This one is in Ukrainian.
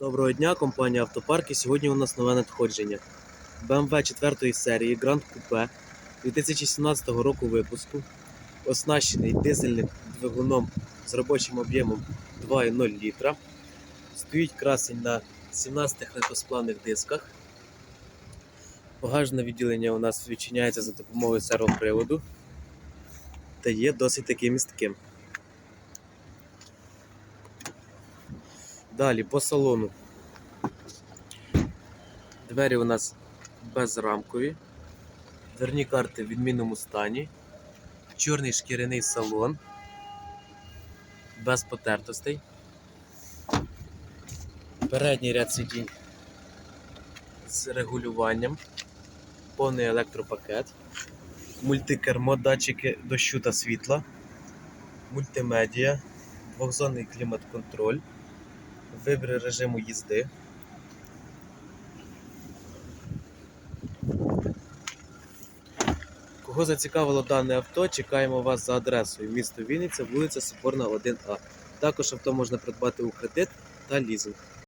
Доброго дня, компанія Автопарк. І сьогодні у нас нове надходження. BMW 4 серії Grand Coupe 2017 року випуску, оснащений дизельним двигуном з робочим об'ємом 2,0 літра. Стоїть красень на 17 легкосплавних дисках. Багажне відділення у нас відчиняється за допомогою сервоприводу та є досить таким містким. Далі по салону. Двері у нас безрамкові. Дверні карти в відмінному стані. Чорний шкіряний салон. Без потертостей. Передній ряд сидінь з регулюванням. Повний електропакет. Мультикермо, датчики дощу та світла. Мультимедіа. Двохзонний клімат-контроль вибір режиму їзди. Кого зацікавило дане авто, чекаємо вас за адресою місто Вінниця, вулиця Соборна, 1А. Також авто можна придбати у кредит та лізинг.